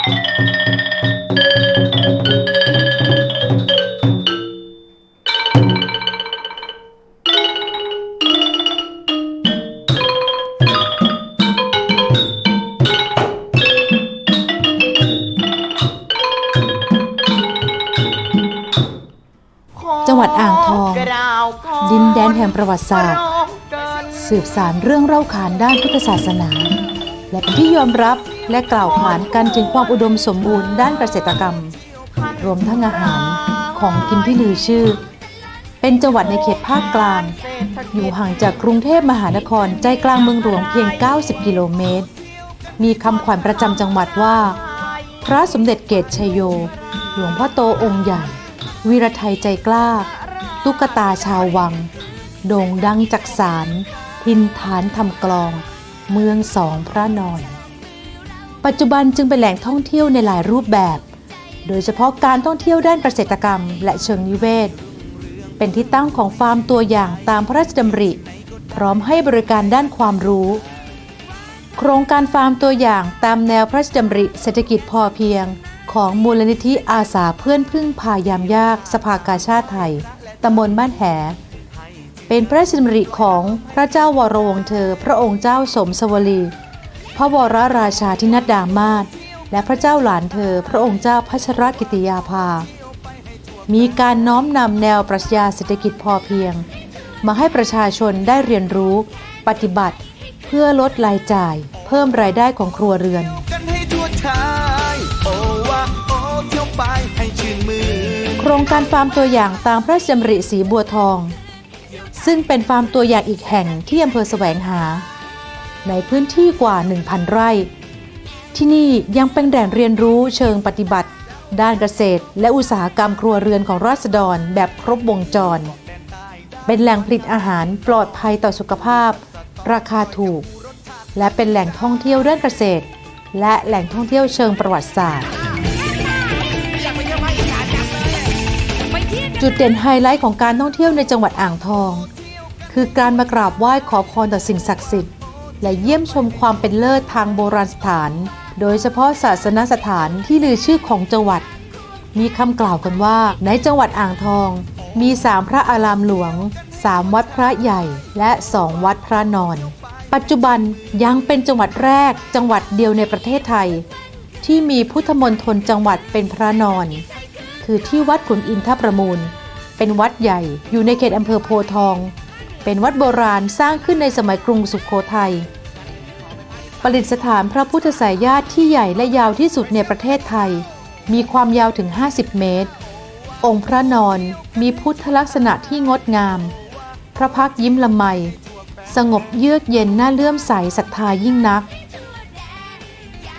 จังหวัดอ่างทอง ดินแดนแห่งประวัติศาสตร์ สืบสารเรื่องเล่าขานด้านพุทธศาสนา และเป็นที่ยอมรับ และกล่าวขานกันถึงความอุดมสมบูรณ์ด้านเกษตรกรรม รวมทั้งอาหารของกินที่ลือชื่อ เป็นจังหวัดในเขตภาคกลาง อยู่ห่างจากกรุงเทพมหานครใจกลางเมืองหลวงเพียง 90 กิโลเมตร มีคำขวัญประจำจังหวัดว่า พระสมเด็จเกตชัยโย หลวงพ่อโตองค์ใหญ่ วีรไทยใจกล้า ตุ๊กตาชาววัง โด่งดังจักสาร ทินฐานทำกลอง เมืองสองพระนอน ปัจจุบันจึงเป็นแหล่งท่องเที่ยวในหลายรูปแบบ โดยเฉพาะการท่องเที่ยวด้านเกษตรกรรม และเชิงนิเวศ เป็นที่ตั้งของฟาร์มตัวอย่างตามพระราชดำริ พร้อมให้บริการด้านความรู้ โครงการฟาร์มตัวอย่างตามแนวพระราชดำริ เศรษฐกิจพอเพียง ของมูลนิธิอาสาเพื่อนพึ่งพายามยาก สภากาชาติไทยตำบลบ้านแหเป็นพระราชดำริของพระเจ้าวรวงเธอ พระองค์เจ้าสมสวลี ระวรราชาธินัดดามาศและพระเจ้าหลานเธอพระองค์เจ้าพัชรกิติยาภา มีการน้อมนำแนวปรัชญาเศรษฐกิจพอเพียง มาให้ประชาชนได้เรียนรู้ ปฏิบัติ เพื่อลดรายจ่าย เพิ่มรายได้ของครัวเรือนกันให้ทั่วไทยโอวาโอเที่ยวไปให้ชื่นมือโครงการฟาร์มตัวอย่างตามพระราชดำริสีบัวทอง ซึ่งเป็นฟาร์มตัวอย่างอีกแห่งที่อำเภอแสวงหา ในพื้นที่กว่า 1,000 ไร่ ที่นี่ยังเป็นแหล่งเรียนรู้เชิงปฏิบัติ ด้านเกษตร และอุตสาหกรรมครัวเรือนของราษฎรแบบครบวงจร เป็นแหล่งผลิตอาหารปลอดภัยต่อสุขภาพ ราคาถูก และเป็นแหล่งท่องเที่ยวด้านเกษตร และแหล่งท่องเที่ยวเชิงประวัติศาสตร์จุดเด่นไฮไลท์ของการท่องเที่ยวในจังหวัดอ่างทอง คือการมากราบไหว้ขอพรต่อสิ่งศักดิ์สิทธิ์ และเยี่ยมชมความเป็นเลิศทางโบราณสถาน โดยเฉพาะศาสนสถานที่ลือชื่อของจังหวัด มีคำกล่าวกันว่า ในจังหวัดอ่างทอง มีสามพระอารามหลวงสามวัดพระใหญ่และสองวัดพระนอน ปัจจุบันยังเป็นจังหวัดแรกจังหวัดเดียวในประเทศไทย ที่มีพุทธมณฑลจังหวัดเป็นพระนอน คือที่วัดขุนอินทประมูล เป็นวัดใหญ่อยู่ในเขตอำเภอโพทอง เป็นวัดโบราณสร้างขึ้นในสมัยกรุงสุขโขทัยประดิษฐานพระพุทธสายญาติที่ใหญ่และยาวที่สุดในประเทศไทย มีความยาวถึง 50 เมตร องค์พระนอนมีพุทธลักษณะที่งดงาม พระพักยิ้มละไม สงบเยือกเย็นน่าเลื่อมใสศรัทธายิ่งนัก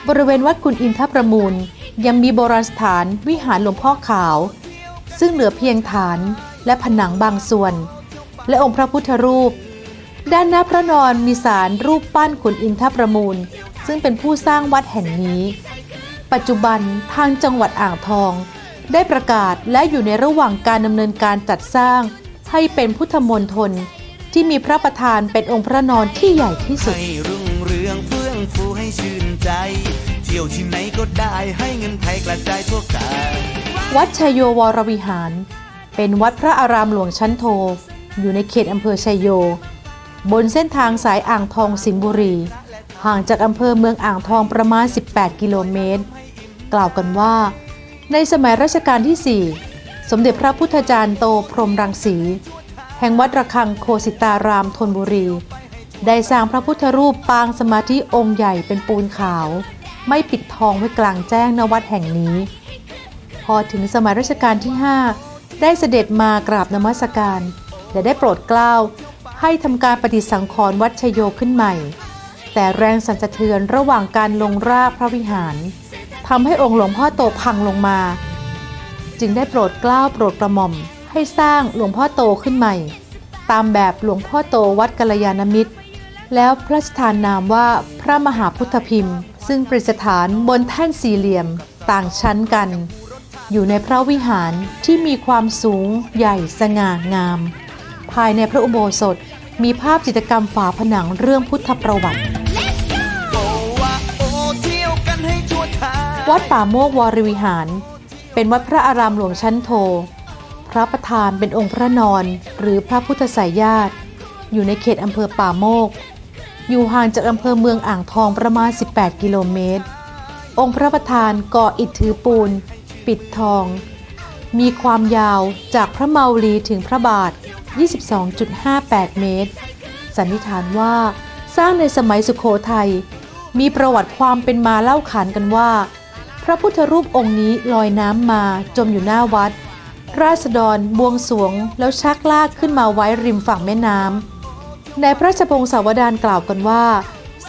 บริเวณวัดกุนอินทประมูล ยังมีโบราณสถานวิหารหลวงพ่อขาว ซึ่งเหลือเพียงฐานและผนังบางส่วน และองค์พระพุทธรูป ด้านหน้าพระนอนมีสารรูปปั้นขุนอินทประมูล ซึ่งเป็นผู้สร้างวัดแห่งนี้ ปัจจุบันทางจังหวัดอ่างทอง ได้ประกาศและอยู่ในระหว่างการดำเนินการจัดสร้าง ให้เป็นพุทธมณฑลที่มีพระประธานเป็นองค์พระนอนที่ใหญ่ที่สุด ให้รุ่งเรืองเฟื่องฟูให้ชื่นใจ เที่ยวที่ไหนก็ได้ให้เงินไทยกระจายทั่วกายวัดชัยโยวรวิหาร เป็นวัดพระอารามหลวงชั้นโท อยู่ในเขตอำเภอชัยโย บนเส้นทางสายอ่างทองสิงห์บุรี ห่างจากอำเภอเมืองอ่างทองประมาณ 18 กิโลเมตร กล่าวกันว่า ในสมัยรัชกาลที่ 4 สมเด็จพระพุทธจารย์โตพรหมรังสี แห่งวัดระฆังโคสิตารามธนบุรี ได้สร้างพระพุทธรูปปางสมาธิองค์ใหญ่เป็นปูนขาว ไม่ปิดทองไว้กลางแจ้งณวัดแห่งนี้ พอถึงสมัยรัชกาลที่ 5 ได้เสด็จมากราบนมัสการ และได้โปรดเกล้าให้ทำการปฏิสังขรณ์วัดชยโยขึ้นใหม่ แต่แรงสั่นสะเทือนระหว่างการลงราบพระวิหารทำให้องค์หลวงพ่อโตพังลงมา จึงได้โปรดเกล้าโปรดกระหม่อมให้สร้างหลวงพ่อโตขึ้นใหม่ ตามแบบหลวงพ่อโตวัดกัลยาณมิตร แล้วพระราชทานนามว่าพระมหาพุทธพิมพ์ ซึ่งประดิษฐานบนแท่นสี่เหลี่ยมต่างชั้นกัน อยู่ในพระวิหารที่มีความสูงใหญ่สง่างาม ภายในพระอุโบสถ มีภาพจิตรกรรมฝาผนังเรื่องพุทธประวัติโอวาโอเที่ยวกันให้ทั่วไทยวัดป่าโมกวรวิหาร เป็นวัดพระอารามหลวงชั้นโท พระประธานเป็นองค์พระนอน หรือพระพุทธสายญาติ อยู่ในเขตอำเภอป่าโมก อยู่ห่างจากอำเภอเมืองอ่างทองประมาณ 18 กิโลเมตร องค์พระประธานก่ออิฐถือปูน ปิดทองมีความยาวจากพระเมาลีถึงพระบาท 22.58 เมตร สันนิษฐานว่าสร้างในสมัยสุขโขทัย มีประวัติความเป็นมาเล่าขานกันว่า พระพุทธรูปองค์นี้ลอยน้ำมาจมอยู่หน้าวัด ราษฎรบวงสรวงแล้วชักลากขึ้นมาไว้ริมฝั่งแม่น้ำในพระราชพงศาวดารกล่าวกันว่า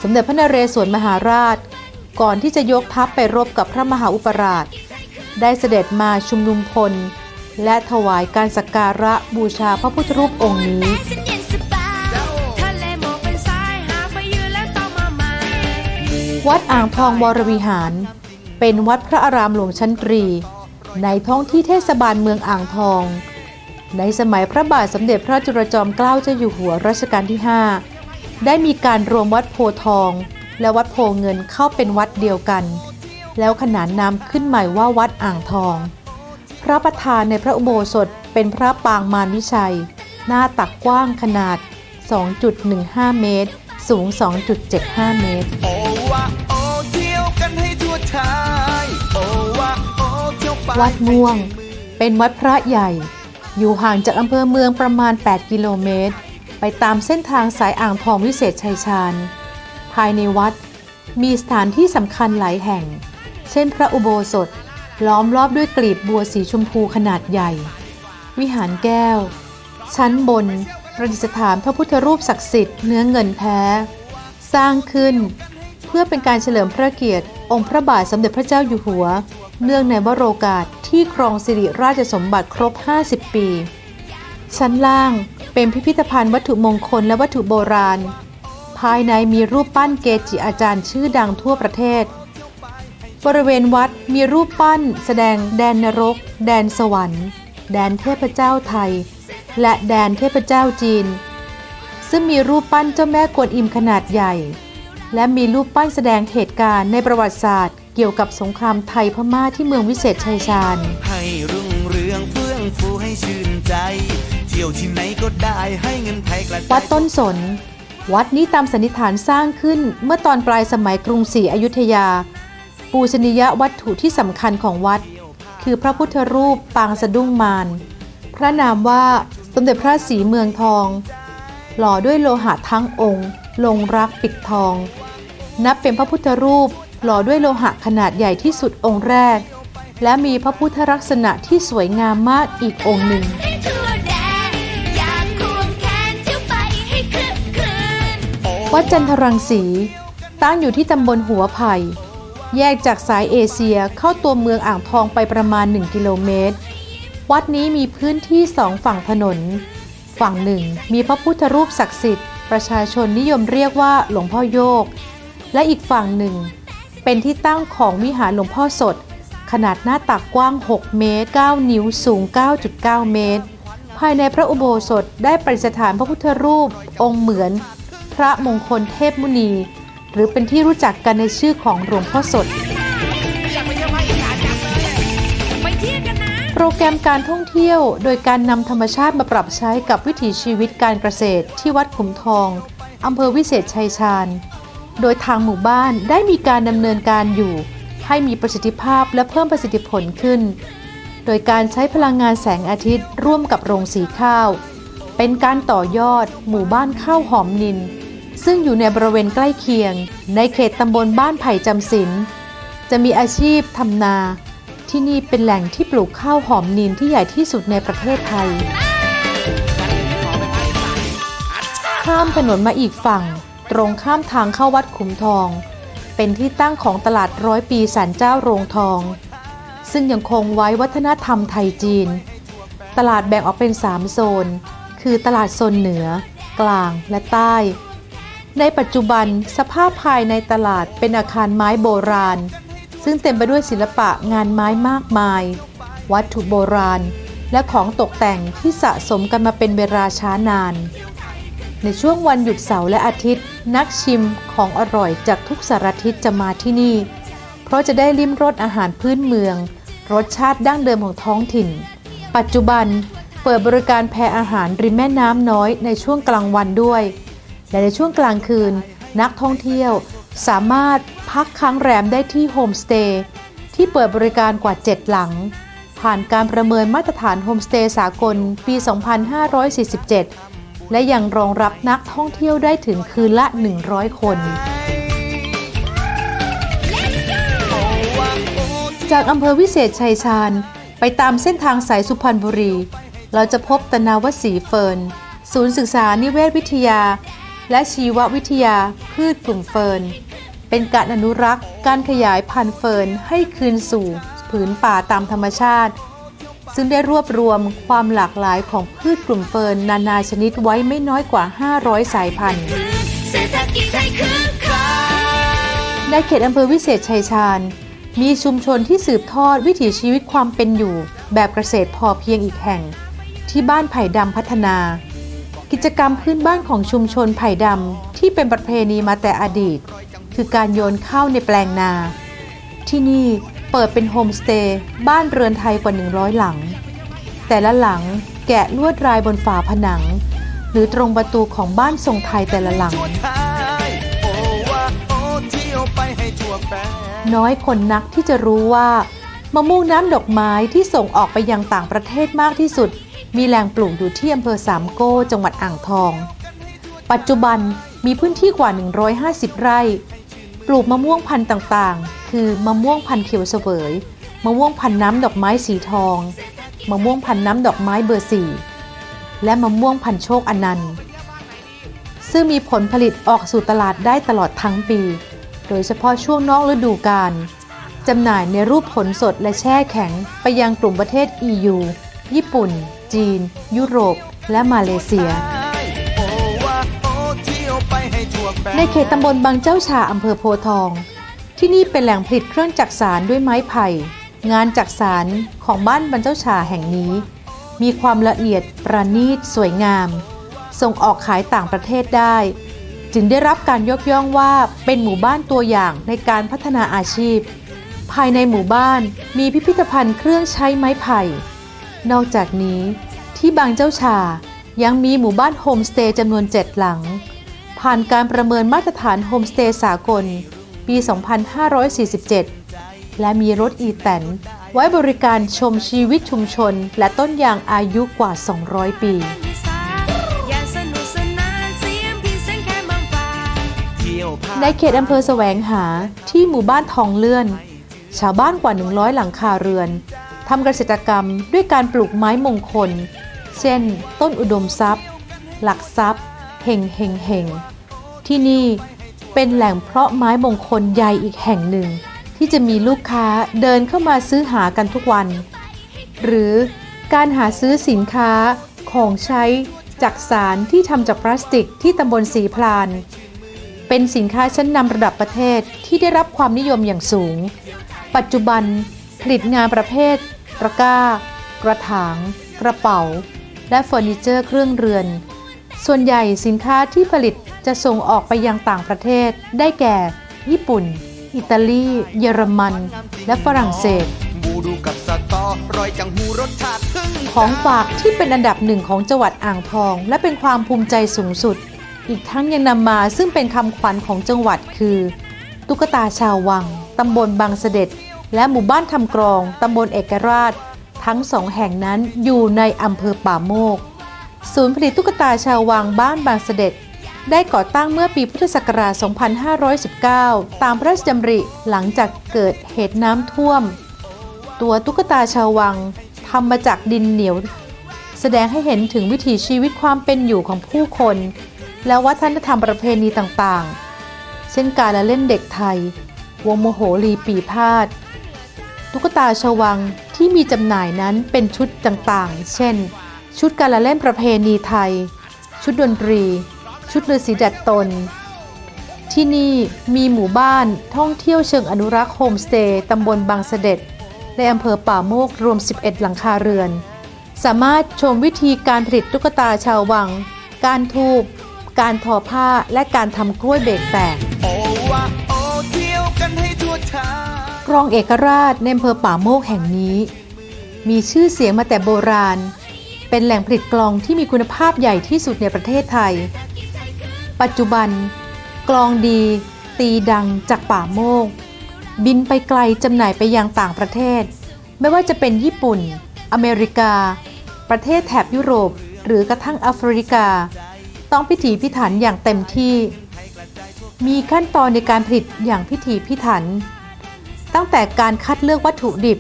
สมเด็จพระนเรศวรมหาราช ก่อนที่จะยกทัพไปรบกับพระมหาอุปราช ได้เสด็จมาชุมนุมพล และถวายการสักการะบูชาพระพุทธรูปองค์นี้ วัดอ่างทองวรวิหาร เป็นวัดพระอารามหลวงชั้นตรี ในท้องที่เทศบาลเมืองอ่างทอง ในสมัยพระบาทสมเด็จพระจุลจอมเกล้าเจ้าอยู่หัวรัชกาลที่ 5 ได้มีการรวมวัดโพทอง และวัดโพเงินเข้าเป็นวัดเดียวกัน แล้วขนานนามขึ้นใหม่ว่าวัดอ่างทอง พระประธานในพระอุโบสถเป็นพระปางมารวิชัย หน้าตักกว้างขนาด 2.15 เมตร สูง 2.75 เมตร โอวะโอเที่ยวกันให้ทั่วไทยโอวะโอเที่ยวไปวัดม่วง เป็นวัดพระใหญ่ อยู่ห่างจากอำเภอเมืองประมาณ 8 กิโลเมตร ไปตามเส้นทางสายอ่างทองวิเศษชัยชาญ ภายในวัดมีสถานที่สำคัญหลายแห่ง เช่นพระอุโบสถ ล้อมรอบด้วยกลีบบัวสีชมพูขนาดใหญ่ วิหารแก้ว ชั้นบน ประดิษฐานพระพุทธรูปศักดิ์สิทธิ์เนื้อเงินแท้ สร้างขึ้น เพื่อเป็นการเฉลิมพระเกียรติ องค์พระบาทสมเด็จพระเจ้าอยู่หัว เนื่องในวโรกาสที่ครองสิริราชสมบัติครบ 50 ปี ชั้นล่างเป็นพิพิธภัณฑ์วัตถุมงคลและวัตถุโบราณ ภายในมีรูปปั้นเกจิอาจารย์ชื่อดังทั่วประเทศ บริเวณวัดมีรูปปั้น แสดงแดนนรก แดนสวรรค์ แดนเทพเจ้าไทย และแดนเทพเจ้าจีน ซึ่งมีรูปปั้นเจ้าแม่กวนอิมขนาดใหญ่ และมีรูปปั้นแสดงเหตุการณ์ในประวัติศาสตร์ เกี่ยวกับสงครามไทยพม่าที่เมืองวิเศษชัยชาญ ให้รุ่งเรืองเฟื่องฟูให้ชื่นใจ เที่ยวที่ไหนก็ได้ให้เงินไทยกระจายวัดต้นสน วัดนี้ตามสันนิษฐานสร้างขึ้นเมื่อตอนปลายสมัยกรุงศรีอยุธยา ปูชนียวัตถุที่สำคัญของวัด คือพระพุทธรูปปางสะดุ้งมารพระนามว่าสมเด็จพระศรีเมืองทอง หล่อด้วยโลหะทั้งองค์ ลงรักปิดทอง นับเป็นพระพุทธรูปหล่อด้วยโลหะขนาดใหญ่ที่สุดองค์แรก และมีพระพุทธลักษณะที่สวยงามมากอีกองค์หนึ่งวัดจันทรังสี ตั้งอยู่ที่ตำบลหัวไผ่ แยกจากสายเอเชียเข้าตัวเมืองอ่างทองไปประมาณ 1 กิโลเมตร วัดนี้มีพื้นที่สองฝั่งถนน ฝั่งหนึ่งมีพระพุทธรูปศักดิ์สิทธิ์ ประชาชนนิยมเรียกว่าหลวงพ่อโยก และอีกฝั่งหนึ่ง เป็นที่ตั้งของวิหารหลวงพ่อสด ขนาดหน้าตักกว้าง 6 เมตร 9 นิ้วสูง 9.9 เมตร ภายในพระอุโบสถได้ประดิษฐานพระพุทธรูป องค์เหมือน พระมงคลเทพมุนี หรือเป็นที่รู้จักกันในชื่อของหลวงพ่อสด โปรแกรมการท่องเที่ยว โดยการนำธรรมชาติมาปรับใช้กับวิถีชีวิตการเกษตร ที่วัดขุมทองอำเภอวิเศษชัยชาญ โดยทางหมู่บ้านได้มีการดำเนินการอยู่ ให้มีประสิทธิภาพและเพิ่มประสิทธิผลขึ้น โดยการใช้พลังงานแสงอาทิตย์ร่วมกับโรงสีข้าว เป็นการต่อยอด หมู่บ้านข้าวหอมนิน ซึ่งอยู่ในบริเวณใกล้เคียง ในเขตตำบลบ้านไผ่จำศีลจะมีอาชีพทำนา ที่นี่เป็นแหล่งที่ปลูกข้าวหอมนินที่ใหญ่ที่สุดในประเทศไทย ข้ามถนนมาอีกฝั่ง ตรงข้ามทางเข้าวัดขุมทอง เป็นที่ตั้งของตลาดร้อยปีศาลเจ้าโรงทอง ซึ่งยังคงไว้วัฒนธรรมไทยจีน ตลาดแบ่งออกเป็น 3 โซน คือตลาดโซนเหนือ กลางและใต้ ในปัจจุบันสภาพภายในตลาดเป็นอาคารไม้โบราณ ซึ่งเต็มไปด้วยศิลปะงานไม้มากมาย วัตถุโบราณ และของตกแต่งที่สะสมกันมาเป็นเวลาช้านาน ในช่วงวันหยุดเสาร์และอาทิตย์ นักชิมของอร่อยจากทุกสารทิศจะมาที่นี่ เพราะจะได้ลิ้มรสอาหารพื้นเมือง รสชาติดั้งเดิมของท้องถิ่น ปัจจุบันเปิดบริการแพอาหารริมแม่น้ำน้อยในช่วงกลางวันด้วย และในช่วงกลางคืน นักท่องเที่ยวสามารถพักค้างแรมได้ที่โฮมสเตย์ที่เปิดบริการกว่า 7 หลัง ผ่านการประเมินมาตรฐานโฮมสเตย์สากลปี 2547 และยังรองรับนักท่องเที่ยวได้ถึงคืนละ 100 คน จากอำเภอวิเศษชัยชาญ ไปตามเส้นทางสายสุพรรณบุรี เราจะพบตนาวสีเฟิร์น ศูนย์ศึกษานิเวศวิทยา และชีววิทยาพืชกลุ่มเฟิร์น เป็นการอนุรักษ์การขยายพันธุ์เฟิร์นให้คืนสู่ผืนป่าตามธรรมชาติ ซึ่งได้รวบรวมความหลากหลายของพืชกลุ่มเฟิร์นนานาชนิดไว้ไม่น้อยกว่า 500 สายพันธุ์ในเขตอำเภอวิเศษชัยชาญ มีชุมชนที่สืบทอดวิถีชีวิตความเป็นอยู่ แบบเกษตรพอเพียงอีกแห่ง ที่บ้านไผ่ดำพัฒนา กิจกรรมพื้นบ้านของชุมชนไผ่ดำที่เป็นประเพณีมาแต่อดีต คือการโยนข้าวในแปลงนา ที่นี่เปิดเป็นโฮมสเตย์บ้านเรือนไทยกว่า 100 หลัง แต่ละหลังแกะลวดลายบนฝาผนัง หรือตรงประตูของบ้านทรงไทยแต่ละหลังทั่วไทยโอ้ว่าโอ้เที่ยวไปให้ทั่วแปลงน้อยคนนักที่จะรู้ว่ามะม่วงน้ำดอกไม้ที่ส่งออกไปยังต่างประเทศมากที่สุด มีแหล่งปลูกอยู่ที่อำเภอสามโก้ จังหวัดอ่างทอง ปัจจุบันมีพื้นที่กว่า 150 ไร่ ปลูกมะม่วงพันธุ์ต่างๆ คือมะม่วงพันธุ์เขียวเสวยมะม่วงพันธุ์น้ำดอกไม้สีทอง มะม่วงพันธุ์น้ำดอกไม้เบอร์สี่และมะม่วงพันธุ์โชคอนันต์ ซึ่งมีผลผลิตออกสู่ตลาดได้ตลอดทั้งปี โดยเฉพาะช่วงนอกฤดูกาลจำหน่ายในรูปผลสดและแช่แข็งไปยังกลุ่มประเทศ EU ญี่ปุ่น จีน ยุโรป และมาเลเซียโอ้ว่าโอ้เที่ยวไปให้ทั่วแปลงในเขตตำบลบางเจ้าชาอำเภอโพธิ์ทอง ที่นี่เป็นแหล่งผลิตเครื่องจักสารด้วยไม้ไผ่ งานจักสารของบ้านบรรเจ้าชาแห่งนี้ มีความละเอียดประณีตสวยงาม ส่งออกขายต่างประเทศได้ จึงได้รับการยกย่องว่าเป็นหมู่บ้านตัวอย่างในการพัฒนาอาชีพ ภายในหมู่บ้านมีพิพิธภัณฑ์เครื่องใช้ไม้ไผ่ นอกจากนี้ที่บางเจ้าชายังมีหมู่บ้านโฮมสเตย์จำนวน7หลัง ผ่านการประเมินมาตรฐานโฮมสเตย์สากล ปี 2547 และมีรถอีแตนไว้บริการชมชีวิตชุมชน และต้นยางอายุกว่า 200 ปีในเขตอำเภอแสวงหาที่หมู่บ้านทองเลื่อน ชาวบ้านกว่า 100 หลังคาเรือน ทำเกษตรกรรมด้วยการปลูกไม้มงคล เช่น ต้นอุดมทรัพย์ หลักทรัพย์เฮงเฮงเฮงที่นี่เป็นแหล่งเพาะไม้มงคลใหญ่อีกแห่งหนึ่ง ที่จะมีลูกค้าเดินเข้ามาซื้อหากันทุกวัน หรือการหาซื้อสินค้าของใช้จากสารที่ทำจากพลาสติกที่ตำบลสีพลาน เป็นสินค้าชั้นนำระดับประเทศที่ได้รับความนิยมอย่างสูง ปัจจุบันผลิตงานประเภท ตะกร้า กระถาง กระเป๋า และเฟอร์นิเจอร์เครื่องเรือน ส่วนใหญ่สินค้าที่ผลิตจะส่งออกไปยังต่างประเทศ ได้แก่ ญี่ปุ่น อิตาลี เยอรมัน และฝรั่งเศส ของฝากที่เป็นอันดับหนึ่งของจังหวัดอ่างทอง และเป็นความภูมิใจสูงสุด อีกทั้งยังนำมาซึ่งเป็นคำขวัญของจังหวัดคือ ตุ๊กตาชาววังตำบลบางเสด็จ และหมู่บ้านทำกรองตำบลเอกราช ทั้งสองแห่งนั้นอยู่ในอำเภอป่าโมก ศูนย์ผลิตตุ๊กตาชาววังบ้านบางเสด็จ ได้ก่อตั้งเมื่อปีพุทธศักราช 2519 ตามพระราชดำริหลังจากเกิดเหตุน้ำท่วม ตัวตุ๊กตาชาววังทำมาจากดินเหนียว แสดงให้เห็นถึงวิถีชีวิตความเป็นอยู่ของผู้คน และวัฒนธรรมประเพณีต่างๆ เช่นการละเล่นเด็กไทย วงโมโหรีปีพาด ตุ๊กตาชาววังที่มีจำหน่ายนั้นเป็นชุดต่างๆ เช่น ชุดการละเล่นประเพณีไทย ชุดดนตรี ชุดฤาษีดัดตน ที่นี่มีหมู่บ้านท่องเที่ยวเชิงอนุรักษ์โฮมสเตย์ตำบลบางเสด็จ ในอำเภอป่าโมกรวม 11 หลังคาเรือน สามารถชมวิธีการผลิตตุ๊กตาชาววัง การทูบการทอผ้าและการทำกล้วยเบรกแตก รองเอกราชในอำเภอป่าโมกแห่งนี้ มีชื่อเสียงมาแต่โบราณ เป็นแหล่งผลิตกลองที่มีคุณภาพใหญ่ที่สุดในประเทศไทย ปัจจุบัน กลองดี ตีดังจากป่าโมก บินไปไกลจำหน่ายไปยังต่างประเทศ ไม่ว่าจะเป็นญี่ปุ่น อเมริกา ประเทศแถบยุโรป หรือกระทั่งแอฟริกา ต้องพิถีพิถันอย่างเต็มที่ มีขั้นตอนในการผลิตอย่างพิถีพิถัน ตั้งแต่การคัดเลือกวัตถุดิบ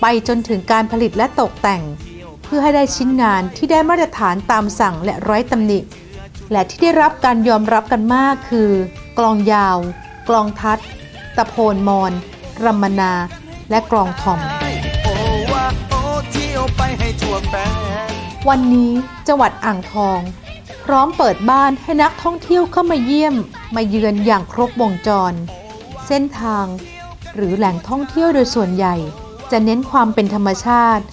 ไปจนถึงการผลิตและตกแต่ง เพื่อให้ได้ชิ้นงานที่ได้มาตรฐานตามสั่งและร้อยตำหนิ และที่ได้รับการยอมรับกันมากคือ กลองยาว กลองทัด ตะโพนมอนรัมมนา และกลองทอม วันนี้จังหวัดอ่างทอง พร้อมเปิดบ้านให้นักท่องเที่ยวเข้ามาเยี่ยม มาเยือนอย่างครบวงจร เส้นทาง หรือแหล่งท่องเที่ยวโดยส่วนใหญ่ จะเน้นความเป็นธรรมชาติ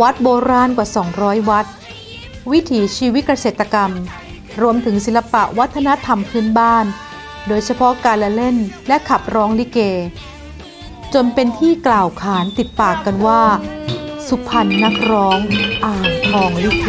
วัดโบราณกว่า 200 วัด วิถีชีวิตเกษตรกรรม รวมถึงศิลปะวัฒนธรรมพื้นบ้าน โดยเฉพาะการละเล่นและขับร้องลิเก จนเป็นที่กล่าวขานติดปากกันว่า สุพรรณนักร้องอ่างทองลิเก